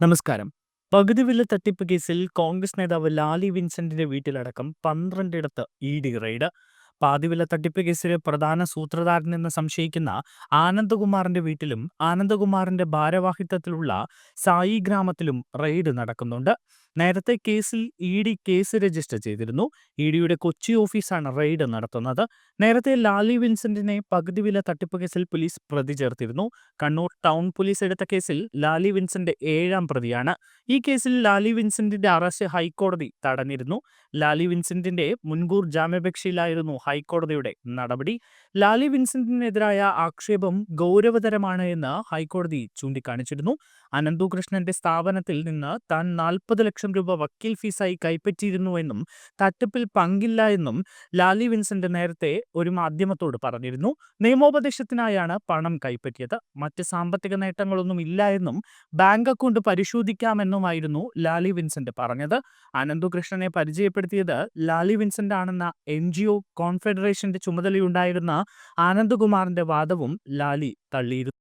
നമസ്കാരം. പകുതി വില തട്ടിപ്പ് കേസിൽ കോൺഗ്രസ് നേതാവ് ലാലി വിൻസെന്റിന്റെ വീട്ടിലടക്കം പന്ത്രണ്ടിടത്ത് ഇ ഡി റെയ്ഡ്. പാതിവില തട്ടിപ്പ് കേസിലെ പ്രധാന സൂത്രധാരനെന്ന് സംശയിക്കുന്ന ആനന്ദകുമാറിന്റെ വീട്ടിലും ആനന്ദകുമാറിന്റെ ഭാരവാഹിത്വത്തിലുള്ള സായി ഗ്രാമത്തിലും റെയ്ഡ് നടക്കുന്നുണ്ട്. നേരത്തെ കേസിൽ ഇ ഡി കേസ് രജിസ്റ്റർ ചെയ്തിരുന്നു. ഇ ഡിയുടെ കൊച്ചി ഓഫീസാണ് റെയ്ഡ് നടത്തുന്നത്. നേരത്തെ ലാലി വിൻസെന്റിനെ പകുതി വില തട്ടിപ്പ് കേസിൽ പോലീസ് പ്രതി ചേർത്തിരുന്നു. കണ്ണൂർ ടൗൺ പോലീസ് എടുത്ത കേസിൽ ലാലി വിൻസെന്റ് ഏഴാം പ്രതിയാണ്. ഈ കേസിൽ ലാലി വിൻസെന്റിന്റെ അറസ്റ്റ് ഹൈക്കോടതി തടഞ്ഞിരുന്നു. ലാലി വിൻസെന്റിന്റെ മുൻകൂർ ജാമ്യാപേക്ഷയിലായിരുന്നു ഹൈക്കോടതിയുടെ നടപടി. ലാലി വിൻസെന്റിനെതിരായ ആക്ഷേപം ഗൗരവതരമാണ് എന്ന് ഹൈക്കോടതി ചൂണ്ടിക്കാണിച്ചിരുന്നു. അനന്തുകൃഷ്ണന്റെ സ്ഥാപനത്തിൽ നിന്ന് താൻ നാൽപ്പത് ലക്ഷം രൂപ വക്കീൽ ഫീസായി കൈപ്പറ്റിയിരുന്നുവെന്നും തട്ടിപ്പിൽ പങ്കില്ല എന്നും ലാലി വിൻസെന്റ് നേരത്തെ ഒരു മാധ്യമത്തോട് പറഞ്ഞിരുന്നു. നിയമോപദേശത്തിനായാണ് പണം കൈപ്പറ്റിയത്. മറ്റ് സാമ്പത്തിക നേട്ടങ്ങളൊന്നും ഇല്ല എന്നും ബാങ്ക് അക്കൗണ്ട് പരിശോധിക്കാമെന്നുമായിരുന്നു ലാലി വിൻസെന്റ് പറഞ്ഞത്. അനന്തുകൃഷ്ണനെ പരിചയപ്പെടുത്തിയത് ലാലി വിൻസെന്റ് ആണെന്ന എൻ ജി ഒ കോൺഫെഡറേഷന്റെ ചുമതലയുണ്ടായിരുന്ന ആനന്ദകുമാറിന്റെ വാദവും ലാലി തള്ളിയിരുന്നു.